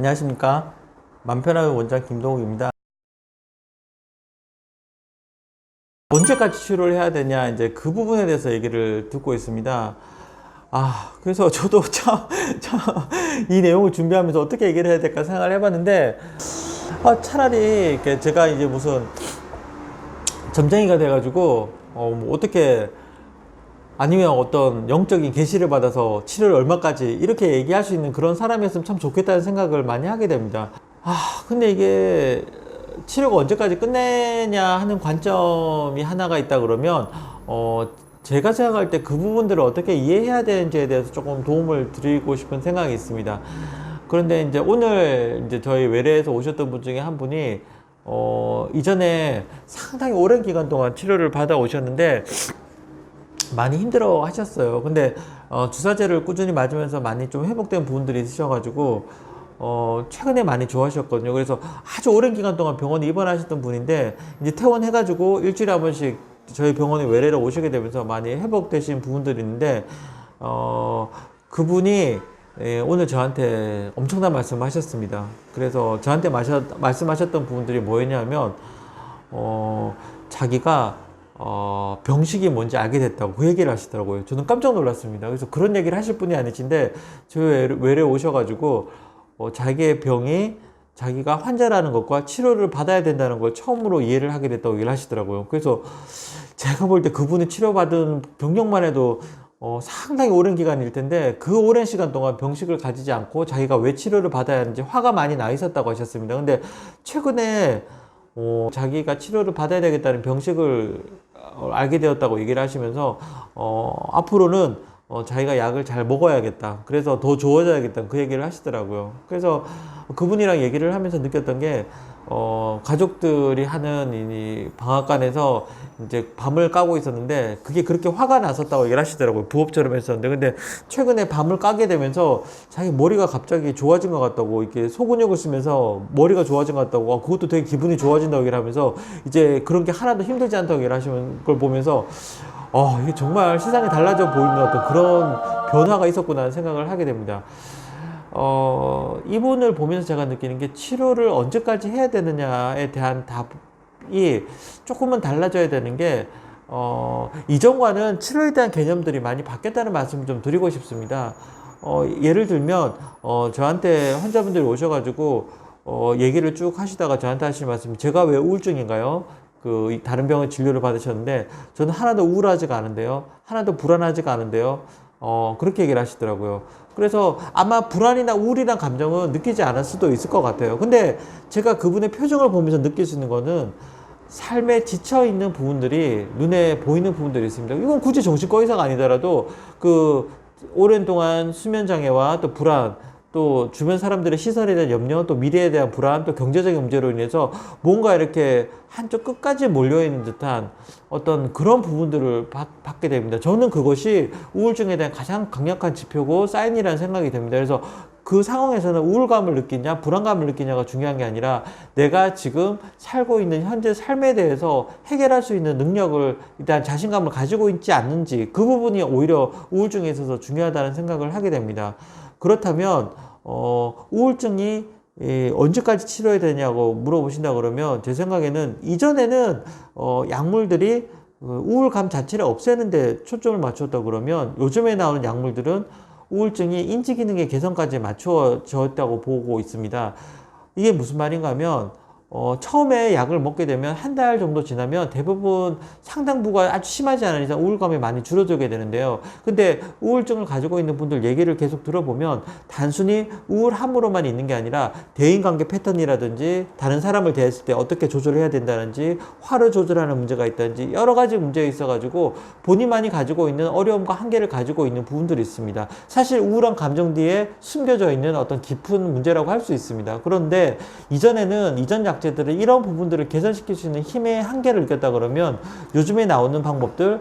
안녕하십니까. 맘편한 원장 김동욱입니다. 언제까지 치료를 해야 되냐, 이제 그 부분에 대해서 얘기를 듣고 있습니다. 아, 그래서 저도 참, 참, 이 내용을 준비하면서 어떻게 얘기를 해야 될까 생각을 해봤는데, 아, 차라리, 제가 이제 무슨 점쟁이가 돼가지고, 어, 뭐 어떻게, 아니면 어떤 영적인 계시를 받아서 치료를 얼마까지 이렇게 얘기할 수 있는 그런 사람이었으면 참 좋겠다는 생각을 많이 하게 됩니다. 아, 근데 이게 치료가 언제까지 끝내냐 하는 관점이 하나가 있다 그러면, 어, 제가 생각할 때 그 부분들을 어떻게 이해해야 되는지에 대해서 조금 도움을 드리고 싶은 생각이 있습니다. 그런데 이제 오늘 이제 저희 외래에서 오셨던 분 중에 한 분이, 어, 이전에 상당히 오랜 기간 동안 치료를 받아 오셨는데, 많이 힘들어 하셨어요. 근데 어, 주사제를 꾸준히 맞으면서 많이 좀 회복된 부분들이 있으셔가지고 어, 최근에 많이 좋아하셨거든요. 그래서 아주 오랜 기간 동안 병원에 입원하셨던 분인데 이제 퇴원해가지고 일주일에 한 번씩 저희 병원에 외래로 오시게 되면서 많이 회복되신 부분들이 있는데 어, 그분이 예, 오늘 저한테 엄청난 말씀을 하셨습니다. 그래서 저한테 마셔, 말씀하셨던 부분들이 뭐였냐면 어, 자기가 어, 병식이 뭔지 알게 됐다고 그 얘기를 하시더라고요. 저는 깜짝 놀랐습니다. 그래서 그런 얘기를 하실 분이 아니신데 저희 외래, 오셔가지고 어, 자기의 병이 자기가 환자라는 것과 치료를 받아야 된다는 걸 처음으로 이해를 하게 됐다고 얘기를 하시더라고요. 그래서 제가 볼 때 그분이 치료받은 병력만 해도 어, 상당히 오랜 기간일 텐데 그 오랜 시간 동안 병식을 가지지 않고 자기가 왜 치료를 받아야 하는지 화가 많이 나 있었다고 하셨습니다. 근데 최근에 어, 자기가 치료를 받아야 되겠다는 병식을 어, 알게 되었다고 얘기를 하시면서 어, 앞으로는 어, 자기가 약을 잘 먹어야겠다. 그래서 더 좋아져야겠다. 그 얘기를 하시더라고요. 그래서 그분이랑 얘기를 하면서 느꼈던 게 어, 가족들이 하는 이 방앗간에서 이제 밤을 까고 있었는데 그게 그렇게 화가 났었다고 얘기를 하시더라고요. 부업처럼 했었는데 근데 최근에 밤을 까게 되면서 자기 머리가 갑자기 좋아진 것 같다고 이렇게 소근육을 쓰면서 머리가 좋아진 것 같다고 아, 그것도 되게 기분이 좋아진다고 얘기를 하면서 이제 그런 게 하나도 힘들지 않다고 얘기를 하시는 걸 보면서 어, 이게 정말 세상이 달라져 보이는 어떤 그런 변화가 있었구나 하는 생각을 하게 됩니다. 어, 이분을 보면서 제가 느끼는 게 치료를 언제까지 해야 되느냐에 대한 답이 조금은 달라져야 되는 게, 어, 이전과는 치료에 대한 개념들이 많이 바뀌었다는 말씀을 좀 드리고 싶습니다. 어, 예를 들면, 어, 저한테 환자분들이 오셔가지고, 어, 얘기를 쭉 하시다가 저한테 하시는 말씀이 제가 왜 우울증인가요? 그 이- 다른 병원 진료를 받으셨는데 저는 하나도 우울하지가 않은데요. 하나도 불안하지가 않은데요. 어, 그렇게 얘기를 하시더라고요. 그래서 아마 불안이나 우울이란 감정은 느끼지 않을 수도 있을 것 같아요. 근데 제가 그분의 표정을 보면서 느낄 수 있는 거는 삶에 지쳐 있는 부분들이 눈에 보이는 부분들이 있습니다. 이건 굳이 정신과 의사가 아니더라도 그 오랜 동안 수면 장애와 또 불안 또 주변 사람들의 시선에 대한 염려, 또 미래에 대한 불안, 또 경제적인 문제로 인해서 뭔가 이렇게 한쪽 끝까지 몰려있는 듯한 어떤 그런 부분들을 받, 받게 됩니다. 저는 그것이 우울증에 대한 가장 강력한 지표고 사인이라는 생각이 됩니다. 그래서 그 상황에서는 우울감을 느끼냐, 불안감을 느끼냐가 중요한 게 아니라 내가 지금 살고 있는 현재 삶에 대해서 해결할 수 있는 능력을 일단 자신감을 가지고 있지 않는지 그 부분이 오히려 우울증에 있어서 중요하다는 생각을 하게 됩니다. 그렇다면 어, 우울증이 예, 언제까지 치료해야 되냐고 물어보신다 그러면 제 생각에는 이전에는 어, 약물들이 그 우울감 자체를 없애는데 초점을 맞췄다 그러면 요즘에 나오는 약물들은 우울증이 인지 기능의 개선까지 맞춰졌다고 보고 있습니다. 이게 무슨 말인가 하면 어, 처음에 약을 먹게 되면 한 달 정도 지나면 대부분 상당부가 아주 심하지 않은 이상 우울감이 많이 줄어들게 되는데요. 근데 우울증을 가지고 있는 분들 얘기를 계속 들어보면 단순히 우울함으로만 있는 게 아니라 대인관계 패턴이라든지 다른 사람을 대했을 때 어떻게 조절해야 된다든지 화를 조절하는 문제가 있다든지 여러 가지 문제가 있어가지고 본인만이 가지고 있는 어려움과 한계를 가지고 있는 부분들이 있습니다. 사실 우울한 감정 뒤에 숨겨져 있는 어떤 깊은 문제라고 할 수 있습니다. 그런데 이전에는 이전 약 약제들은 이런 부분들을 개선시킬 수 있는 힘의 한계를 느꼈다 그러면 요즘에 나오는 방법들을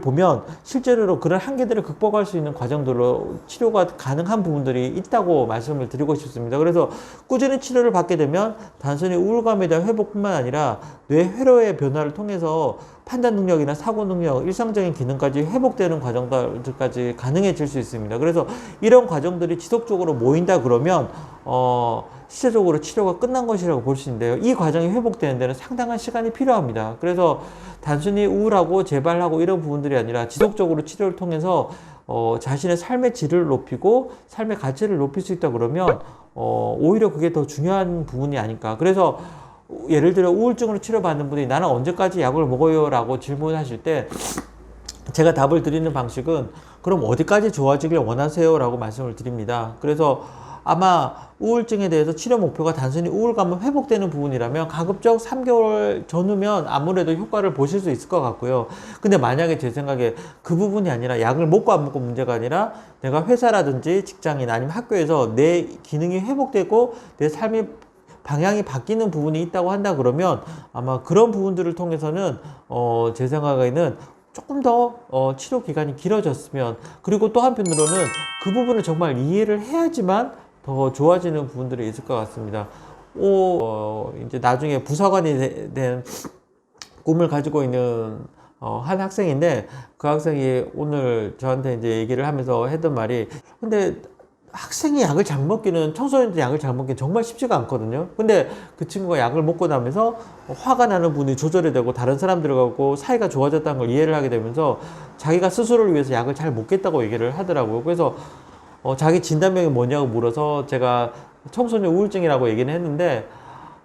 보면 실제로 그런 한계들을 극복할 수 있는 과정들로 치료가 가능한 부분들이 있다고 말씀을 드리고 싶습니다. 그래서 꾸준히 치료를 받게 되면 단순히 우울감에 대한 회복뿐만 아니라 뇌 회로의 변화를 통해서 판단 능력이나 사고 능력, 일상적인 기능까지 회복되는 과정들까지 가능해질 수 있습니다. 그래서 이런 과정들이 지속적으로 모인다 그러면 어 실제적으로 치료가 끝난 것이라고 볼 수 있는데요. 이 과정이 회복되는 데는 상당한 시간이 필요합니다. 그래서 단순히 우울하고 재발하고 이런 부분들이 아니라 지속적으로 치료를 통해서 어, 자신의 삶의 질을 높이고 삶의 가치를 높일 수 있다 그러면 어, 오히려 그게 더 중요한 부분이 아닐까. 그래서 예를 들어 우울증으로 치료받는 분이 나는 언제까지 약을 먹어요? 라고 질문하실 때 제가 답을 드리는 방식은 그럼 어디까지 좋아지길 원하세요? 라고 말씀을 드립니다. 그래서 아마 우울증에 대해서 치료 목표가 단순히 우울감은 회복되는 부분이라면 가급적 3개월 전후면 아무래도 효과를 보실 수 있을 것 같고요. 근데 만약에 제 생각에 그 부분이 아니라 약을 먹고 안 먹고 문제가 아니라 내가 회사라든지 직장이나 아니면 학교에서 내 기능이 회복되고 내 삶이 방향이 바뀌는 부분이 있다고 한다 그러면 아마 그런 부분들을 통해서는 어, 제 생각에는 조금 더 어, 치료 기간이 길어졌으면 그리고 또 한편으로는 그 부분을 정말 이해를 해야지만 더 좋아지는 부분들이 있을 것 같습니다. 오, 어, 이제 나중에 부사관이 되- 된 꿈을 가지고 있는 어, 한 학생인데 그 학생이 오늘 저한테 이제 얘기를 하면서 했던 말이 근데 학생이 약을 잘 먹기는 청소년들이 약을 잘 먹기는 정말 쉽지가 않거든요. 근데 그 친구가 약을 먹고 나면서 화가 나는 분이 조절이 되고 다른 사람들하고 사이가 좋아졌다는 걸 이해를 하게 되면서 자기가 스스로를 위해서 약을 잘 먹겠다고 얘기를 하더라고요. 그래서 어, 자기 진단명이 뭐냐고 물어서 제가 청소년 우울증이라고 얘기는 했는데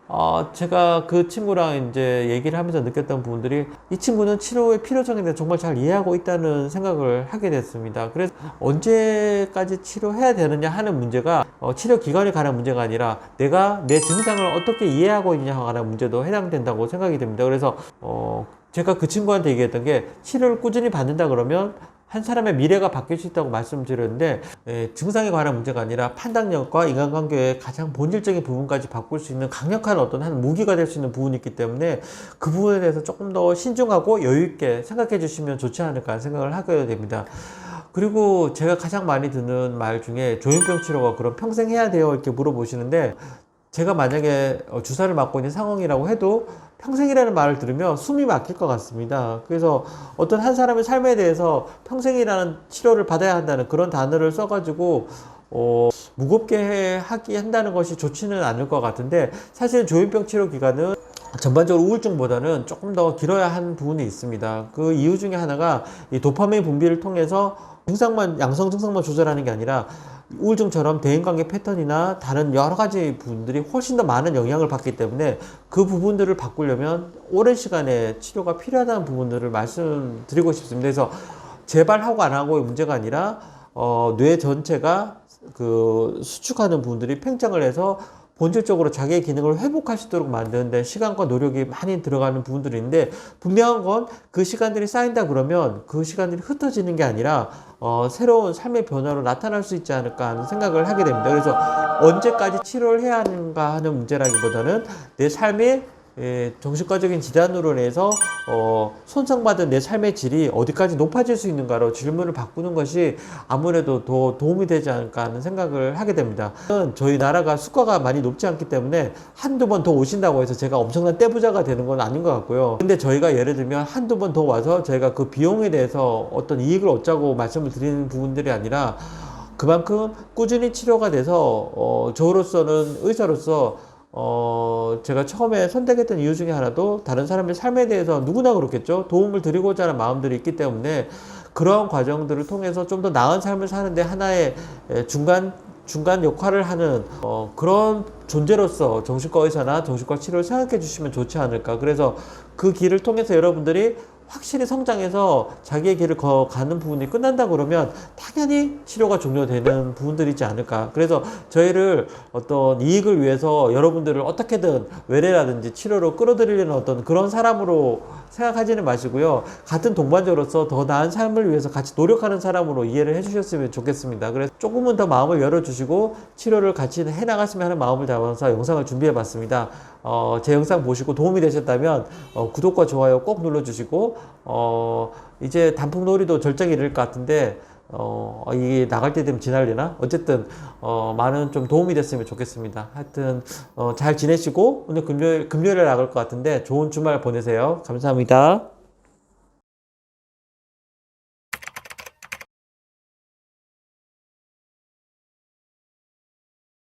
어, 제가 그 친구랑 이제 얘기를 하면서 느꼈던 부분들이 이 친구는 치료의 필요성에 대해 정말 잘 이해하고 있다는 생각을 하게 됐습니다. 그래서 언제까지 치료해야 되느냐 하는 문제가 어, 치료 기간에 관한 문제가 아니라 내가 내 증상을 어떻게 이해하고 있냐에 관한 문제도 해당된다고 생각이 됩니다. 그래서 어, 제가 그 친구한테 얘기했던 게 치료를 꾸준히 받는다 그러면 한 사람의 미래가 바뀔 수 있다고 말씀드렸는데 에, 증상에 관한 문제가 아니라 판단력과 인간관계의 가장 본질적인 부분까지 바꿀 수 있는 강력한 어떤 한 무기가 될 수 있는 부분이 있기 때문에 그 부분에 대해서 조금 더 신중하고 여유 있게 생각해 주시면 좋지 않을까 생각을 하게 됩니다. 그리고 제가 가장 많이 듣는 말 중에 조현병 치료가 그럼 평생 해야 돼요 이렇게 물어보시는데 제가 만약에 어, 주사를 맞고 있는 상황이라고 해도 평생이라는 말을 들으면 숨이 막힐 것 같습니다. 그래서 어떤 한 사람의 삶에 대해서 평생이라는 치료를 받아야 한다는 그런 단어를 써가지고 어, 무겁게 하기 한다는 것이 좋지는 않을 것 같은데 사실 조현병 치료 기간은 전반적으로 우울증보다는 조금 더 길어야 한 부분이 있습니다. 그 이유 중에 하나가 이 도파민 분비를 통해서 증상만 양성 증상만 조절하는 게 아니라 우울증처럼 대인관계 패턴이나 다른 여러 가지 부분들이 훨씬 더 많은 영향을 받기 때문에 그 부분들을 바꾸려면 오랜 시간의 치료가 필요하다는 부분들을 말씀드리고 싶습니다. 그래서 재발하고 안 하고의 문제가 아니라 어, 뇌 전체가 그 수축하는 부분들이 팽창을 해서 본질적으로 자기의 기능을 회복할 수 있도록 만드는데 시간과 노력이 많이 들어가는 부분들이 있는데 분명한 건 그 시간들이 쌓인다 그러면 그 시간들이 흩어지는 게 아니라 어, 새로운 삶의 변화로 나타날 수 있지 않을까 하는 생각을 하게 됩니다. 그래서 언제까지 치료를 해야 하는가 하는 문제라기보다는 내 삶의 예, 정신과적인 질환으로 인해서 어, 손상받은 내 삶의 질이 어디까지 높아질 수 있는가로 질문을 바꾸는 것이 아무래도 더 도움이 되지 않을까 하는 생각을 하게 됩니다. 저희 나라가 수가가 많이 높지 않기 때문에 한두 번 더 오신다고 해서 제가 엄청난 떼부자가 되는 건 아닌 것 같고요. 근데 저희가 예를 들면 한두 번 더 와서 저희가 그 비용에 대해서 어떤 이익을 얻자고 말씀을 드리는 부분들이 아니라 그만큼 꾸준히 치료가 돼서 어, 저로서는 의사로서 어, 제가 처음에 선택했던 이유 중에 하나도 다른 사람의 삶에 대해서 누구나 그렇겠죠. 도움을 드리고자 하는 마음들이 있기 때문에 그러한 과정들을 통해서 좀 더 나은 삶을 사는데 하나의 에, 중간 중간 역할을 하는 어, 그런 존재로서 정신과 의사나 정신과 치료를 생각해 주시면 좋지 않을까. 그래서 그 길을 통해서 여러분들이 확실히 성장해서 자기의 길을 거, 가는 부분이 끝난다 그러면 당연히 치료가 종료되는 부분들이지 않을까. 그래서 저희를 어떤 이익을 위해서 여러분들을 어떻게든 외래라든지 치료로 끌어들이려는 어떤 그런 사람으로 생각하지는 마시고요. 같은 동반자로서 더 나은 삶을 위해서 같이 노력하는 사람으로 이해를 해주셨으면 좋겠습니다. 그래서 조금은 더 마음을 열어주시고 치료를 같이 해나갔으면 하는 마음을 담아서 영상을 준비해봤습니다. 어, 제 영상 보시고 도움이 되셨다면 어, 구독과 좋아요 꼭 눌러주시고 어, 이제 단풍놀이도 절정에 이를 것 같은데 어, 이게 나갈 때 되면 지날려나? 어쨌든, 어, 많은 좀 도움이 됐으면 좋겠습니다. 하여튼, 어, 잘 지내시고, 오늘 금요일, 금요일에 나갈 것 같은데, 좋은 주말 보내세요. 감사합니다.